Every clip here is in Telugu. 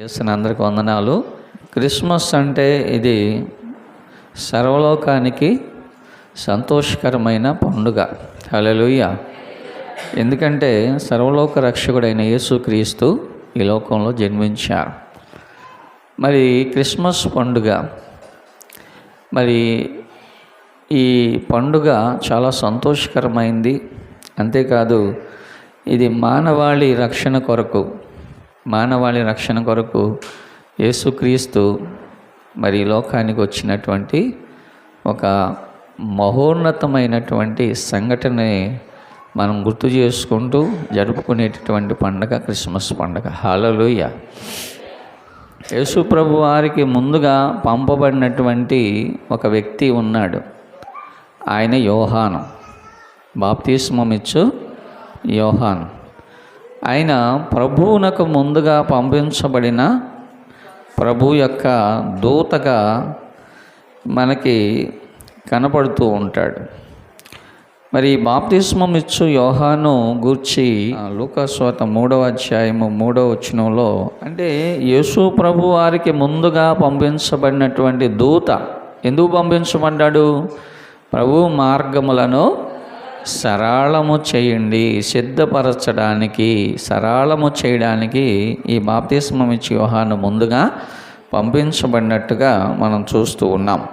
చేసిన అందరికి వందనాలు. క్రిస్మస్ అంటే ఇది సర్వలోకానికి సంతోషకరమైన పండుగ. హల్లెలూయా. ఎందుకంటే సర్వలోక రక్షకుడైన యేసుక్రీస్తు ఈ లోకంలో జన్మించారు. మరి క్రిస్మస్ పండుగ మరి ఈ పండుగ చాలా సంతోషకరమైంది. అంతేకాదు ఇది మానవాళి రక్షణ కొరకు మానవాళి రక్షణ కొరకు యేసుక్రీస్తు మరి లోకానికి వచ్చినటువంటి ఒక మహోన్నతమైనటువంటి సంఘటనని మనం గుర్తు చేసుకుంటూ జరుపుకునేటటువంటి పండగ క్రిస్మస్ పండగ. హాలలోయ యేసు ప్రభు వారికి ముందుగా పంపబడినటువంటి ఒక వ్యక్తి ఉన్నాడు. ఆయన యోహాను. బాప్తిస్మమిచ్చు యోహాను. ఆయన ప్రభువునకు ముందుగా పంపించబడిన ప్రభు యొక్క దూతగా మనకి కనపడుతూ ఉంటాడు. మరి బాప్తిస్మం ఇచ్చు యోహాను గూర్చి లూకాస్వాత మూడవ అధ్యాయము మూడవ వచనంలో అంటే యేసు ప్రభు వారికి ముందుగా పంపించబడినటువంటి దూత ఎందుకు పంపించబడ్డాడు? ప్రభు మార్గములను సరళము చేయండి సిద్ధపరచడానికి సరళము చేయడానికి ఈ బాప్తిస్మం ఇచ్చి యోహాను ముందుగా పంపించబడినట్టుగా మనం చూస్తూ ఉన్నాం.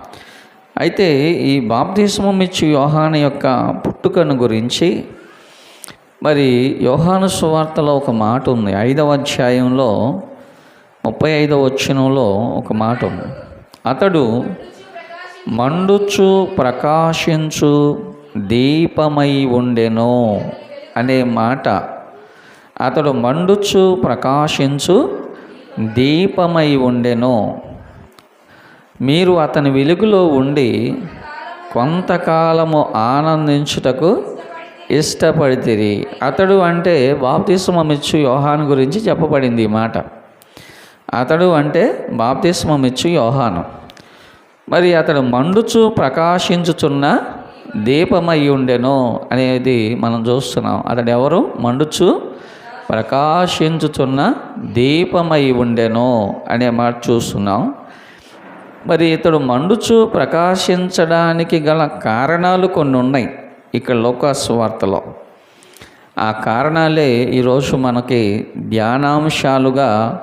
అయితే ఈ బాప్తిస్మం ఇచ్చి యోహాను యొక్క పుట్టుకను గురించి మరి యోహాను సువార్తలో ఒక మాట ఉంది. ఐదవ అధ్యాయంలో ముప్పై ఐదవ వచ్చినంలో ఒక మాట ఉంది. అతడు మండుచు ప్రకాశించు దీపమై ఉండెను అనే మాట అతడు మండుచు ప్రకాశించు దీపమై ఉండెను. మీరు అతని వెలుగులో ఉండి కొంతకాలము ఆనందించుటకు ఇష్టపడితిరి. అతడు అంటే బాప్తిస్మమిచ్చు యోహాను గురించి చెప్పబడింది ఈ మాట. అతడు అంటే బాప్తిస్మమిచ్చు యోహాను. మరి అతడు మండుచు ప్రకాశించుచున్న దీపమై ఉండెను అనేది మనం చూస్తున్నాం. అతడు ఎవరు మండుచు ప్రకాశించుచున్న దీపమై ఉండెను అనే మాట చూస్తున్నాం. మరి ఇతడు మండుచు ప్రకాశించడానికి గల కారణాలు కొన్ని ఉన్నాయి ఇక్కడ లోకాస్వార్తలో. ఆ కారణాలే ఈరోజు మనకి ధ్యానాంశాలుగా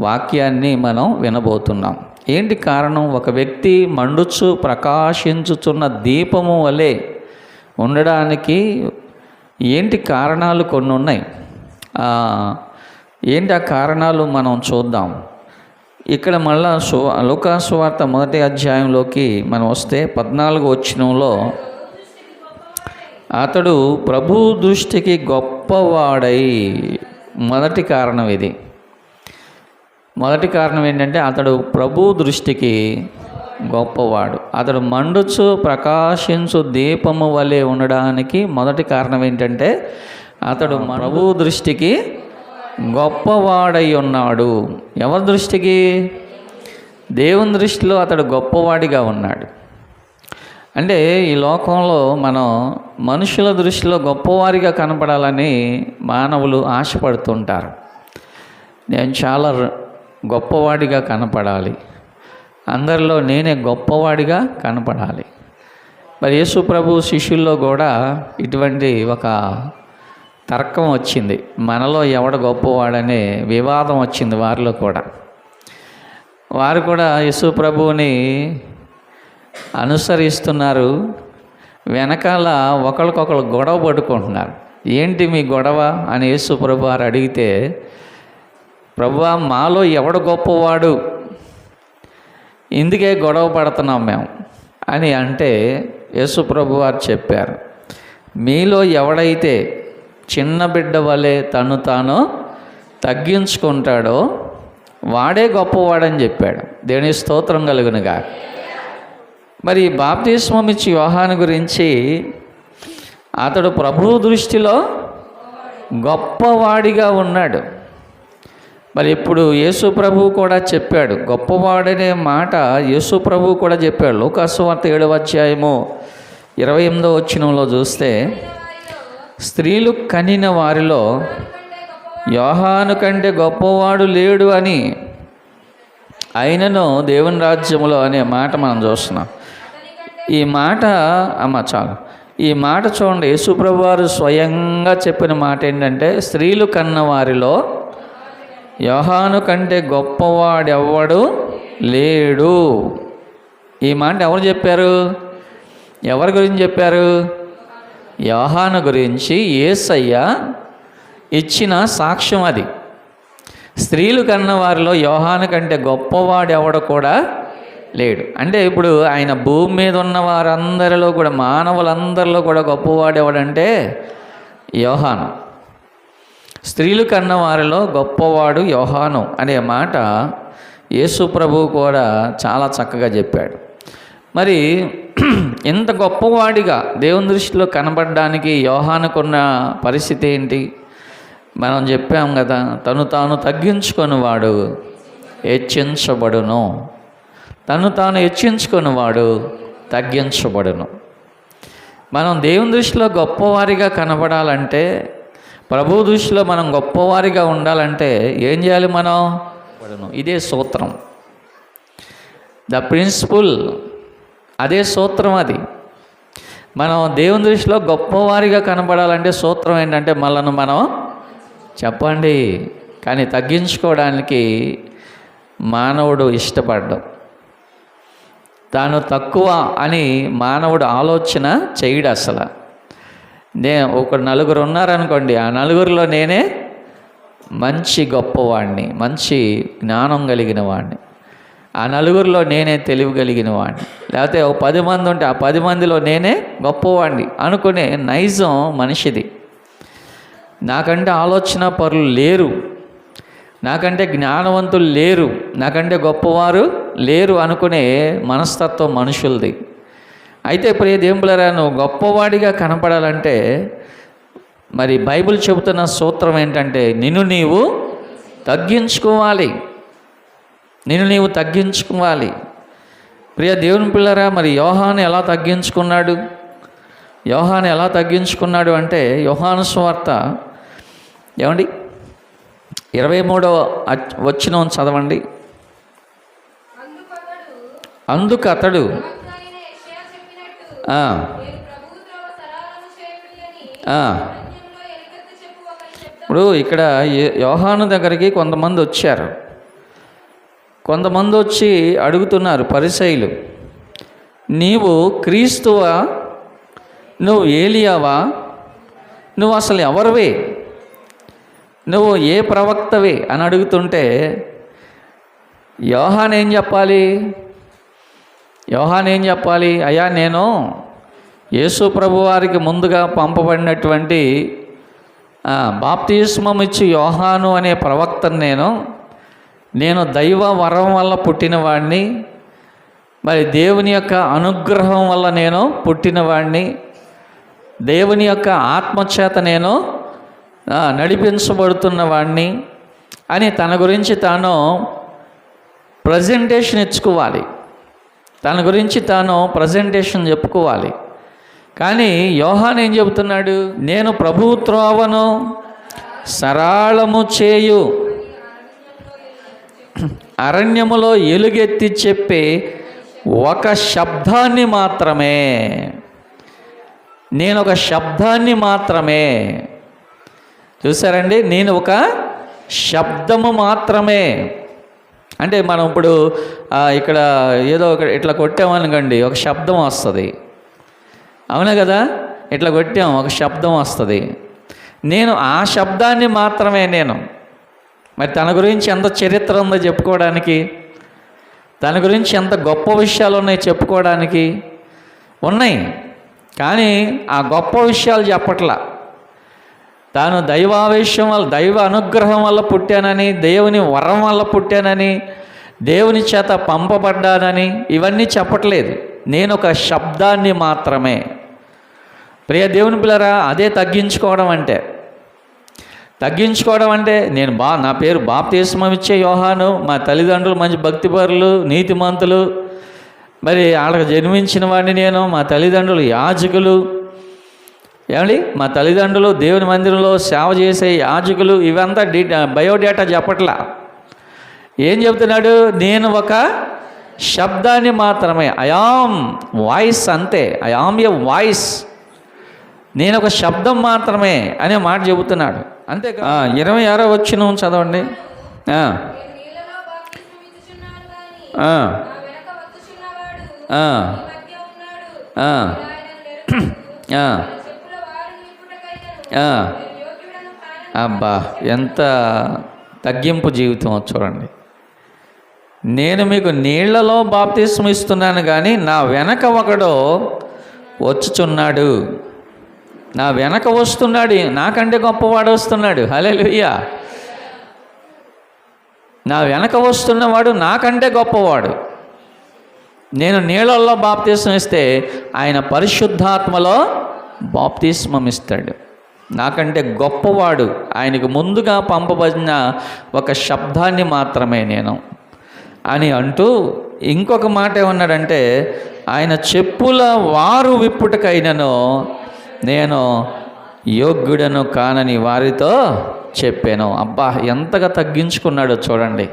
వాక్యాన్ని మనం వినబోతున్నాం. ఏంటి కారణం? ఒక వ్యక్తి మండుచు ప్రకాశించుచున్న దీపము వలె ఉండడానికి ఏంటి కారణాలు కొన్ని ఉన్నాయి? ఏంటి ఆ కారణాలు మనం చూద్దాం. ఇక్కడ మళ్ళా సు లోకాసువార్త మొదటి అధ్యాయంలోకి మనం వస్తే పద్నాలుగు వచ్చినంలో అతడు ప్రభు దృష్టికి గొప్పవాడై మొదటి కారణం ఇది. మొదటి కారణం ఏంటంటే అతడు ప్రభు దృష్టికి గొప్పవాడు. అతడు మండుచు ప్రకాశించు దీపము వలె ఉండడానికి మొదటి కారణం ఏంటంటే అతడు ప్రభు దృష్టికి గొప్పవాడై ఉన్నాడు ఎవరి దృష్టికి? దేవుని దృష్టిలో అతడు గొప్పవాడిగా ఉన్నాడు. అంటే ఈ లోకంలో మనం మనుషుల దృష్టిలో గొప్పవారిగా కనపడాలని మానవులు ఆశపడుతుంటారు. నేను చాలా గొప్పవాడిగా కనపడాలి. అందరిలో నేనే గొప్పవాడిగా కనపడాలి. మరి యేసు ప్రభు శిష్యుల్లో కూడా ఇటువంటి ఒక తర్కం వచ్చింది. మనలో ఎవడ గొప్పవాడనే వివాదం వచ్చింది వారిలో కూడా. వారు కూడా యేసు ప్రభువుని అనుసరిస్తున్నారు. వెనకాల ఒకరికొకరు గొడవ పట్టుకుంటున్నారు. ఏంటి మీ గొడవ అని యేసు ప్రభు వారు అడిగితే ప్రభువా మాలో ఎవడు గొప్పవాడు? ఇందుకే గొడవ పడుతున్నాం మేము. అని అంటే యేసు ప్రభు వారు చెప్పారు. మీలో ఎవడైతే చిన్న బిడ్డ వలె తను తాను తగ్గించుకుంటాడో వాడే గొప్పవాడని చెప్పాడు. దేని స్తోత్రం కలుగునుగా మరి బాప్తిస్మం ఇచ్చి యోహాను గురించి అతడు ప్రభు దృష్టిలో గొప్పవాడిగా ఉన్నాడు. మరి ఇప్పుడు యేసు ప్రభు కూడా చెప్పాడు. గొప్పవాడనే మాట యేసు ప్రభు కూడా చెప్పాడు. లోకాసువార్త ఏడవ అధ్యాయము ఇరవై ఎనిమిదో వచ్చినంలో చూస్తే స్త్రీలు కనిన వారిలో యోహాను కంటే గొప్పవాడు లేడు అని అయినను దేవుని రాజ్యములో అనే మాట మనం చూస్తున్నాం. ఈ మాట అమ్మ చాలు. ఈ మాట చూడండి యేసుప్రభు వారు స్వయంగా చెప్పిన మాట ఏంటంటే స్త్రీలు కన్న వారిలో యోహాను కంటే గొప్పవాడెవ్వడు లేడు. ఈ మాట ఎవరు చెప్పారు? ఎవరి గురించి చెప్పారు? యోహాను గురించి ఏసయ్య ఇచ్చిన సాక్ష్యం అది. స్త్రీలు కన్న వారిలో యోహాను కంటే గొప్పవాడు ఎవడు కూడా లేడు. అంటే ఇప్పుడు ఆయన భూమి మీద ఉన్న వారందరిలో కూడా మానవులందరిలో కూడా గొప్పవాడెవడంటే యోహాను. స్త్రీలు కన్న వారిలో గొప్పవాడు యోహాను అనే మాట యేసు ప్రభు కూడా చాలా చక్కగా చెప్పాడు. మరి ఇంత గొప్పవాడిగా దేవుని దృష్టిలో కనబడడానికి యోహానుకున్న పరిస్థితి ఏంటి? మనం చెప్పాం కదా తను తాను తగ్గించుకునివాడు హెచ్చించబడును. తను తాను హెచ్చించుకునివాడు తగ్గించబడును. మనం దేవుని దృష్టిలో గొప్పవారిగా కనబడాలంటే ప్రభు దృష్టిలో మనం గొప్పవారిగా ఉండాలంటే ఏం చేయాలి మనం? ఇదే సూత్రం. ద ప్రిన్సిపుల్ అదే సూత్రం అది. మనం దేవుని దృష్టిలో గొప్పవారిగా కనబడాలంటే సూత్రం ఏంటంటే మనల్ని మనం చెప్పండి. కానీ తగ్గించుకోవడానికి మానవుడు ఇష్టపడ్డం. తాను తక్కువ అని మానవుడు ఆలోచన చేయడు అసలు. నే ఒక నలుగురు ఉన్నారనుకోండి ఆ నలుగురిలో నేనే మంచి గొప్పవాడిని మంచి జ్ఞానం కలిగిన వాడిని ఆ నలుగురిలో నేనే తెలివి కలిగిన వాడిని లేకపోతే ఒక పది మంది ఉంటే ఆ పది మందిలో నేనే గొప్పవాడిని అనుకునే నైజం మనిషిది. నాకంటే ఆలోచన పరులు లేరు. నాకంటే జ్ఞానవంతులు లేరు. నాకంటే గొప్పవారు లేరు అనుకునే మనస్తత్వం మనుషులది. అయితే ప్రియ దేవులరా నువ్వు గొప్పవాడిగా కనపడాలంటే మరి బైబిల్ చెబుతున్న సూత్రం ఏంటంటే నిన్ను నీవు తగ్గించుకోవాలి. నిన్ను నీవు తగ్గించుకోవాలి. ప్రియ దేవుని పిల్లరా మరి యోహాను ఎలా తగ్గించుకున్నాడు? యోహాను ఎలా తగ్గించుకున్నాడు అంటే యోహాను స్వార్త ఏమండి? ఇరవై మూడవ వచ్చిన చదవండి. అందుకు అతడు ఇప్పుడు ఇక్కడ యోహాను దగ్గరికి కొంతమంది వచ్చారు. కొంతమంది వచ్చి అడుగుతున్నారు పరిశైలు నీవు క్రీస్తువా? నువ్వు ఏలియావా? నువ్వు అసలు ఎవరివే? నువ్వు ఏ ప్రవక్తవే? అని అడుగుతుంటే యోహాన్ ఏం చెప్పాలి? యోహాన్ ఏం చెప్పాలి? అయ్యా నేను యేసు ప్రభు వారికి ముందుగా పంపబడినటువంటి ఆ, బాప్తిస్మం ఇచ్చి యోహాను అనే ప్రవక్తను నేను. నేను దైవ వరం వల్ల పుట్టినవాడిని మరి దేవుని యొక్క అనుగ్రహం వల్ల నేను పుట్టినవాడిని దేవుని యొక్క ఆత్మచేత నేను నడిపించబడుతున్నవాడిని నడిపించబడుతున్న వాడిని అని తన గురించి తాను ప్రజెంటేషన్ ఇచ్చుకోవాలి. తన గురించి తాను ప్రజెంటేషన్ చెప్పుకోవాలి. కానీ యోహాన్ ఏం చెబుతున్నాడు? నేను ప్రభు త్రోవను సరళము చేయు. అరణ్యములో ఎలుగెత్తి చెప్పే ఒక శబ్దాన్ని మాత్రమే. నేను ఒక శబ్దాన్ని మాత్రమే. చూసారండి నేను ఒక శబ్దము మాత్రమే. అంటే మనం ఇప్పుడు ఇక్కడ ఏదో ఒక ఇట్లా కొట్టామనుకోండి ఒక శబ్దం వస్తుంది. అవునా కదా? ఇట్లా కొట్టాం ఒక శబ్దం వస్తుంది. నేను ఆ శబ్దాన్ని మాత్రమే నేను. మరి తన గురించి ఎంత చరిత్ర ఉందో చెప్పుకోవడానికి తన గురించి ఎంత గొప్ప విషయాలు ఉన్నాయి చెప్పుకోవడానికి ఉన్నాయి. కానీ ఆ గొప్ప విషయాలు చెప్పట్లా. తాను దైవావేశం వల్ల దైవ అనుగ్రహం వల్ల పుట్టానని దేవుని వరం వల్ల పుట్టానని దేవుని చేత పంపబడ్డానని ఇవన్నీ చెప్పట్లేదు. నేను ఒక శబ్దాన్ని మాత్రమే. ప్రియ దేవుని పిల్లరా అదే తగ్గించుకోవడం అంటే. తగ్గించుకోవడం అంటే నేను బా నా పేరు బాప్తీస్మం ఇచ్చే యోహాను మా తల్లిదండ్రులు మంచి భక్తిపరులు నీతిమంతులు. మరి వాళ్ళకి జన్మించిన వాడిని నేను మా తల్లిదండ్రులు యాజకులు. ఏమండి? మా తల్లిదండ్రులు దేవుని మందిరంలో సేవ చేసే యాజకులు ఇవంతా డీ బయోడేటా చెప్పట్లా. ఏం చెబుతున్నాడు నేను ఒక శబ్దాన్ని మాత్రమే ఐఆమ్ వాయిస్ అంతే ఐఆమ్ ఏ వాయిస్. నేను ఒక శబ్దం మాత్రమే అనే మాట చెబుతున్నాడు. అంతే ఇరవై ఆరో వచ్చిన చదవండి. ఆ, అబ్బా ఎంత తగ్గింపు జీవితం చూడండి. నేను మీకు నీళ్ళలో బాప్తిస్మ ఇస్తున్నాను కానీ నా వెనక ఒకడు వచ్చుచున్నాడు. నా వెనక వస్తున్నాడు నాకంటే గొప్పవాడు వస్తున్నాడు. హలే నా వెనక వస్తున్నవాడు నాకంటే గొప్పవాడు. నేను నీళ్ళల్లో బాప్తీసం ఇస్తే ఆయన పరిశుద్ధాత్మలో బాప్తీస్మం ఇస్తాడు. నాకంటే గొప్పవాడు ఆయనకు ముందుగా పంపబడిన ఒక శబ్దాన్ని మాత్రమే నేను. అని అంటూ ఇంకొక మాట ఏమన్నాడంటే ఆయన చెప్పుల వారు విప్పుటకైనను నేను యోగ్యుడను కానని వారితో చెప్పాను. అబ్బా ఎంతగా తగ్గించుకున్నాడో చూడండి.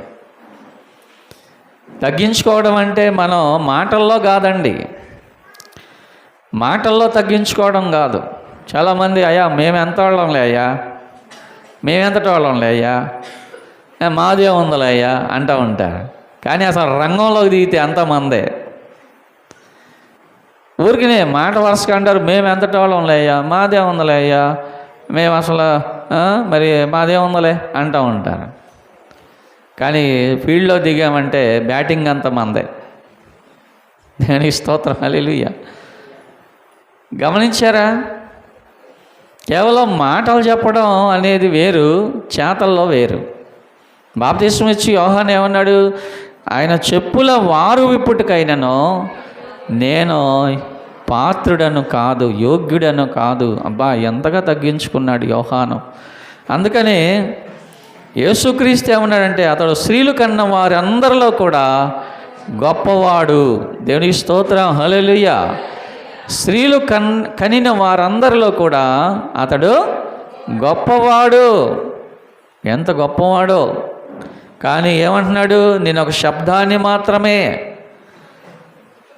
తగ్గించుకోవడం అంటే మనం మాటల్లో కాదండి. మాటల్లో తగ్గించుకోవడం కాదు. చాలామంది అయ్యా మేము ఎంత వాళ్ళంలే అయ్యా? మేమెంతటి వాళ్ళంలే అయ్యా? మాదే ఉందిలే అయ్యా? అంటూ ఉంటారు. కానీ అసలు రంగంలోకి దిగితే అంతమందే ఊరికినే మాట వరుసగా అంటారు మేము ఎంతటి వాళ్ళంలే అయ్యా? మాదే ఉందిలే అయ్యా? మేము అసలు మరి మాదే ఉందిలే అంటూ ఉంటారు. కానీ ఫీల్డ్లో దిగామంటే బ్యాటింగ్ అంత మందే. నేను స్తోత్రం హల్లెలూయ. గమనించారా? కేవలం మాటలు చెప్పడం అనేది వేరు చేతల్లో వేరు. బాప్తీసం ఇచ్చి యోహాన్ ఏమన్నాడు? ఆయన చెప్పుల వారు విప్పుటికైనను నేను పాత్రుడను కాదు యోగ్యుడను కాదు. అబ్బా ఎంతగా తగ్గించుకున్నాడు యోహాను. అందుకని యేసుక్రీస్తు ఏమన్నాడంటే అతడు స్త్రీలు కన్న వారందరిలో కూడా గొప్పవాడు. దేవునికి స్తోత్రం. హలెలుయ్యా స్త్రీలు కన్ కనిన వారందరిలో కూడా అతడు గొప్పవాడు. ఎంత గొప్పవాడో. కానీ ఏమంటున్నాడు? నేను ఒక శబ్దాన్ని మాత్రమే.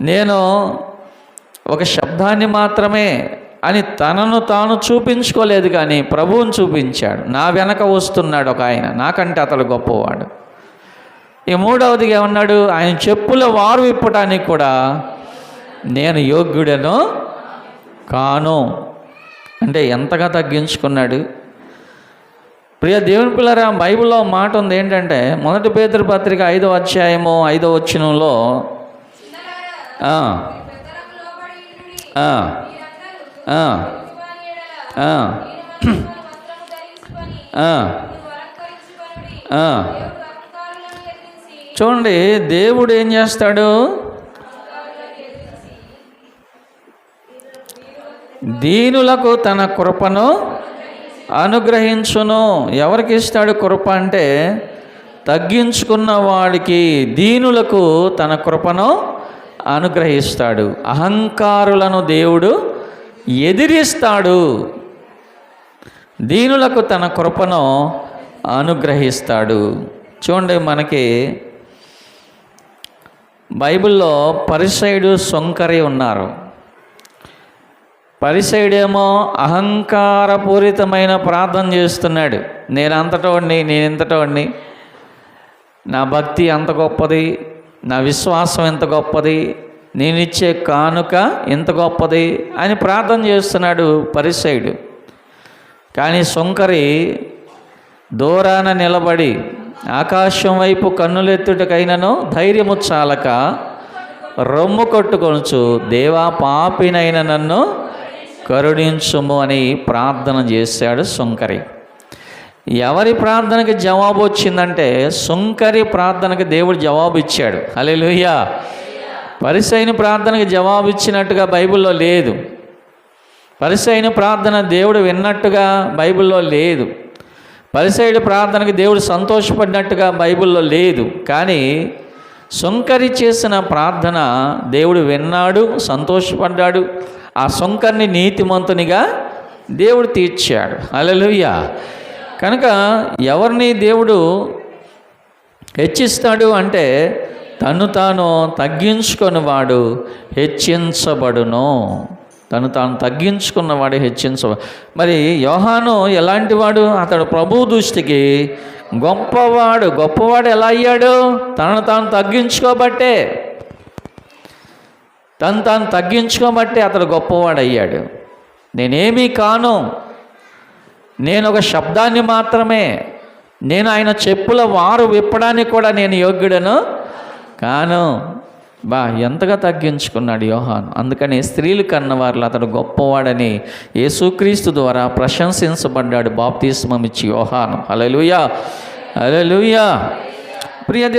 నేను ఒక శబ్దాన్ని మాత్రమే అని తనను తాను చూపించుకోలేదు కానీ ప్రభువుని చూపించాడు. నా వెనక వస్తున్నాడు ఒక ఆయన. నాకంటే అతడు గొప్పవాడు. ఈ మూడవదిగా ఏమన్నాడు? ఆయన చెప్పుల వారు విప్పటానికి కూడా నేను యోగ్యుడను కాను. అంటే ఎంతగా తగ్గించుకున్నాడు? ప్రియ దేవుని పిల్లరా బైబిల్లో మాట ఉంది ఏంటంటే మొదటి పేదరి పత్రిక ఐదో అధ్యాయము ఐదో వచ్చినంలో చూడండి దేవుడు ఏం చేస్తాడు? దీనులకు తన కృపను అనుగ్రహించును. ఎవరికి ఇస్తాడు కృప అంటే తగ్గించుకున్న వాడికి దీనులకు తన కృపను అనుగ్రహిస్తాడు. అహంకారులను దేవుడు ఎదిరిస్తాడు. దీనులకు తన కృపను అనుగ్రహిస్తాడు. చూడండి మనకి బైబిల్లో పరిసైడు సొంకరి ఉన్నారు. పరిసైడేమో అహంకారపూరితమైన ప్రార్థన చేస్తున్నాడు. నేను అంతటోడిని నేను ఇంతటోడిని. నా భక్తి అంత గొప్పది నా విశ్వాసం ఎంత గొప్పది నేను ఇచ్చే కానుక ఎంత గొప్పది అని ప్రార్థన చేస్తున్నాడు పరిసైడు కానీ సొంకరి దూరాన నిలబడి ఆకాశం వైపు కన్నులెత్తుటకైనను ధైర్యము చాలక రొమ్ము కొట్టుకొనుచు దేవా పాపినైన నన్ను కరుణించుము అని ప్రార్థన చేశాడు సుంకరి. ఎవరి ప్రార్థనకి జవాబు వచ్చిందంటే సుంకరి ప్రార్థనకి దేవుడు జవాబు ఇచ్చాడు. హల్లెలూయా. పరిసైన ప్రార్థనకి జవాబు ఇచ్చినట్టుగా బైబిల్లో లేదు. పరిసైన ప్రార్థన దేవుడు విన్నట్టుగా బైబిల్లో లేదు. పరిసైడు ప్రార్థనకి దేవుడు సంతోషపడినట్టుగా బైబిల్లో లేదు. కానీ సుంకరి చేసిన ప్రార్థన దేవుడు విన్నాడు సంతోషపడ్డాడు. ఆ సొంకర్ని నీతిమంతునిగా దేవుడు తీర్చాడు. అలలుయ్య కనుక ఎవరిని దేవుడు హెచ్చిస్తాడు అంటే తను తాను తగ్గించుకొని వాడు హెచ్చించబడును. తను తాను తగ్గించుకున్నవాడు హెచ్చించ మరి యోహాను ఎలాంటి వాడు? అతడు ప్రభు దృష్టికి గొప్పవాడు. గొప్పవాడు ఎలా అయ్యాడు? తనను తాను తగ్గించుకోబట్టే. తను తాను తగ్గించుకోబట్టి అతడు గొప్పవాడు అయ్యాడు నేనేమీ కాను. నేను ఒక శబ్దాన్ని మాత్రమే. నేను ఆయన చెప్పుల వారు విప్పడానికి కూడా నేను యోగ్యుడను కాను. బా ఎంతగా తగ్గించుకున్నాడు యోహాన్. అందుకని స్త్రీలు కన్నవారిలో అతడు గొప్పవాడని యేసుక్రీస్తు ద్వారా ప్రశంసించబడ్డాడు. బాప్తిస్మం ఇచ్చి యోహాను. అలలుయా అలలుయా ప్రియ